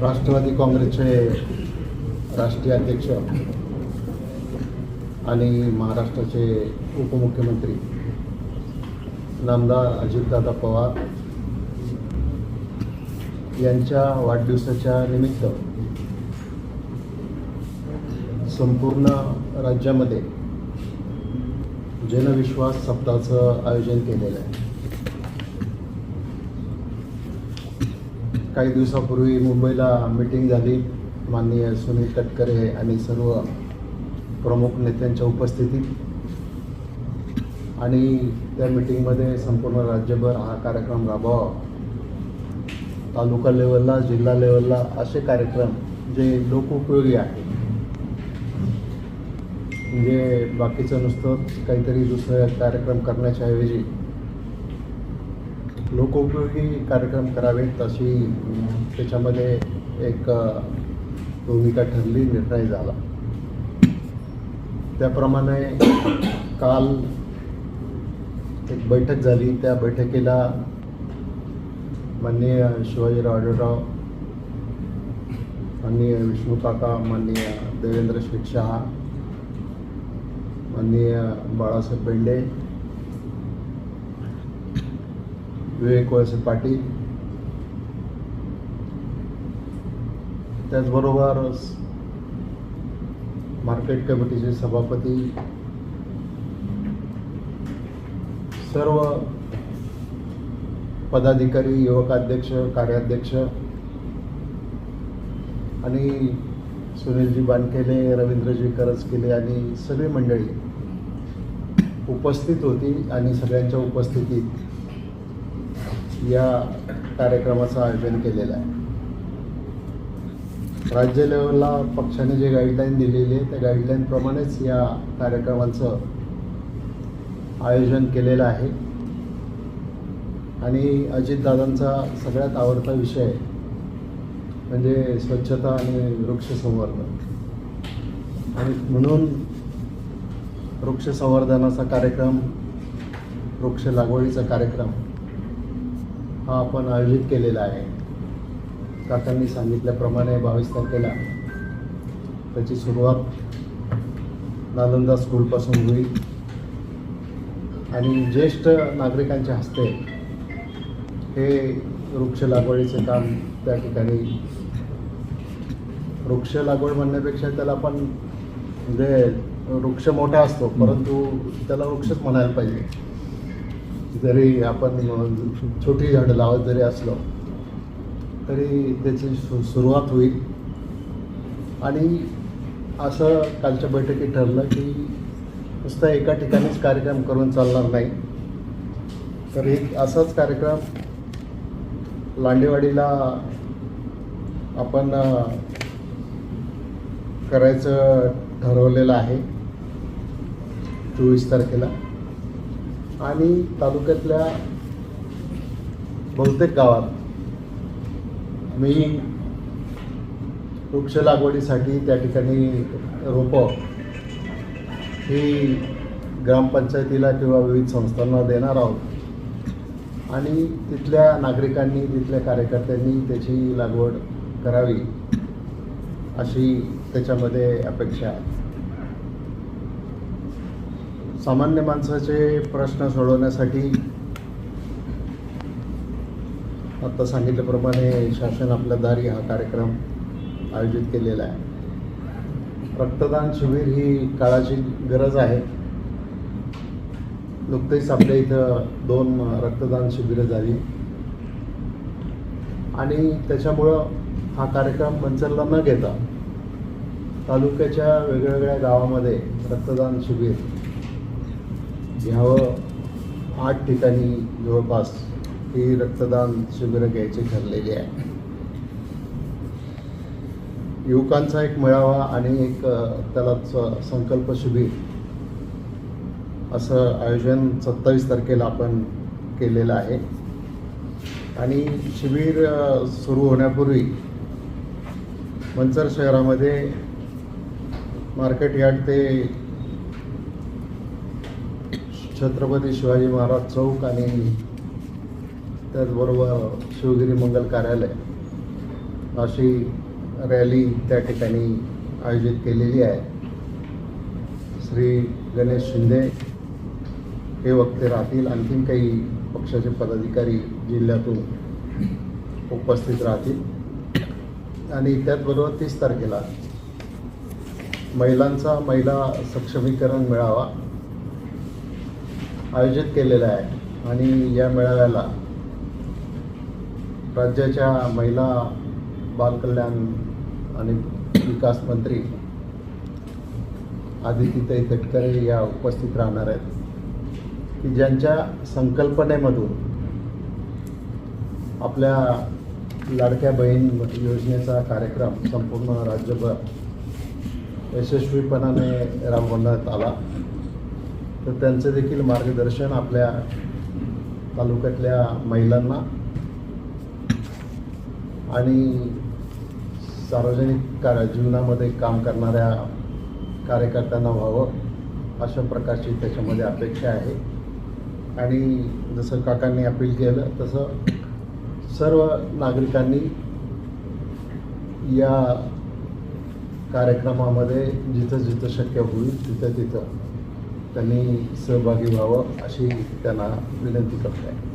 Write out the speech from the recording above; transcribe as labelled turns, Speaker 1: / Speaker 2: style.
Speaker 1: राष्ट्रवादी काँग्रेसचे राष्ट्रीय अध्यक्ष आणि महाराष्ट्राचे उपमुख्यमंत्री नामदार अजितदादा पवार यांच्या वाढदिवसाच्या निमित्त संपूर्ण राज्यामध्ये जनविश्वास सप्ताहाचं आयोजन केलेलं आहे. काही दिवसापूर्वी मुंबईला मीटिंग झाली. माननीय सुनील तटकरे आणि सर्व प्रमुख नेत्यांच्या उपस्थितीत. आणि त्या मीटिंगमध्ये संपूर्ण राज्यभर हा कार्यक्रम राबवावा तालुका लेवलला जिल्हा लेवलला असे कार्यक्रम जे लोकोपयोगी आहे म्हणजे बाकीचं नुसतं काहीतरी दुसरं कार्यक्रम करण्याच्या ऐवजी लोकोपयोगी कार्यक्रम करावेत अशी त्याच्यामध्ये एक भूमिका ठरली निर्णय झाला. त्याप्रमाणे काल एक बैठक झाली. त्या बैठकीला माननीय शिवाजीराव आढळराव माननीय विष्णूकाका माननीय देवेंद्र शेठ शहा माननीय बाळासाहेब बेंडे विवेक वळसे पाटील. त्याचबरोबर मार्केट कमिटीचे सभापती. सर्व पदाधिकारी युवकाध्यक्ष कार्याध्यक्ष आणि सुनीलजी बानकेले रवींद्रजी करजकेले आणि सगळी मंडळी उपस्थित होती आणि सगळ्यांच्या उपस्थितीत या कार्यक्रमाचं आयोजन केलेलं आहे. राज्य लेवलला पक्षाने जे गाईडलाईन दिलेली आहे त्या गाईडलाईनप्रमाणेच या कार्यक्रमाचं आयोजन केलेलं आहे. आणि अजितदादांचा सगळ्यात आवडता विषय म्हणजे स्वच्छता आणि वृक्ष संवर्धन आणि म्हणून वृक्ष संवर्धनाचा कार्यक्रम वृक्ष लागवडीचा कार्यक्रम हा आपण आयोजित केलेला आहे. काकांनी सांगितल्याप्रमाणे बावीस तारखेला त्याची सुरुवात नालंदा स्कूलपासून होईल. आणि ज्येष्ठ नागरिकांच्या हस्ते हे वृक्ष लागवडीचे काम त्या ठिकाणी वृक्ष लागवड म्हणण्यापेक्षा त्याला आपण म्हणजे वृक्ष मोठा असतो परंतु त्याला वृक्षच म्हणायला पाहिजे. जरी आपण छोटी झाडं लावत जरी असलो तरी त्याची सु सुरुवात होईल. आणि असं कालच्या बैठकीत ठरलं की नुसतं एका ठिकाणीच कार्यक्रम करून चालणार नाही. तर एक असाच कार्यक्रम लांडेवाडीला आपण करायचं ठरवलेलं आहे. चोवीस तारखेला. आणि तालुक्यातल्या बहुतेक गावात मी वृक्ष लागवडीसाठी त्या ठिकाणी रोपं ही ग्रामपंचायतीला किंवा विविध संस्थांना देणार आहोत. आणि तिथल्या नागरिकांनी तिथल्या कार्यकर्त्यांनी त्याची लागवड करावी अशी त्याच्यामध्ये अपेक्षा आहे. सामान्य माणसाचे प्रश्न सोडवण्यासाठी आता सांगितल्याप्रमाणे शासन आपल्या दारी हा कार्यक्रम आयोजित केलेला आहे. रक्तदान शिबिर ही काळाची गरज आहे. नुकतेच आपल्या इथं दोन रक्तदान शिबिरं झाली. आणि त्याच्यामुळं हा कार्यक्रम मंचरला न घेता तालुक्याच्या वेगवेगळ्या गावामध्ये रक्तदान शिबिर घ्यावं आठ ठिकाणी जवळपास ही रक्तदान शिबिरं घ्यायचे ठरलेली आहे. युवकांचा एक मेळावा आणि एक त्याला स- संकल्प शिबिर. असं आयोजन सत्तावीस तारखेला आपण केलेलं आहे. आणि शिबिर सुरू होण्यापूर्वी मंचर शहरामध्ये मार्केट यार्ड ते छत्रपती शिवाजी महाराज चौक आणि त्याचबरोबर शिवगिरी मंगल कार्यालय अशी रॅली त्या ठिकाणी आयोजित केलेली आहे. श्री गणेश शिंदे हे वक्ते राहतील. आणखीन काही पक्षाचे पदाधिकारी जिल्ह्यातून उपस्थित राहतील. आणि त्याचबरोबर तीस तारखेला महिलांचा महिला सक्षमीकरण मिळावा आयोजित केलेला आहे. आणि या मेळाव्याला राज्याच्या महिला बालकल्याण आणि विकास मंत्री आदितीताई तटकरे या उपस्थित राहणार आहेत. की ज्यांच्या संकल्पनेमधून आपल्या लाडक्या बहीण योजनेचा कार्यक्रम संपूर्ण राज्यभर यशस्वीपणाने राबवण्यात आला. तर त्यांचं देखील मार्गदर्शन आपल्या तालुक्यातल्या महिलांना. आणि सार्वजनिक कार्य जीवनामध्ये काम करणाऱ्या कार्यकर्त्यांना व्हावं अशा प्रकारची त्याच्यामध्ये अपेक्षा आहे. आणि जसं काकांनी अपील केलं तसं सर्व नागरिकांनी या कार्यक्रमामध्ये जिथं जिथं शक्य होईल तिथं तिथं त्यांनी सहभागी व्हावं अशी त्यांना विनंती करत आहे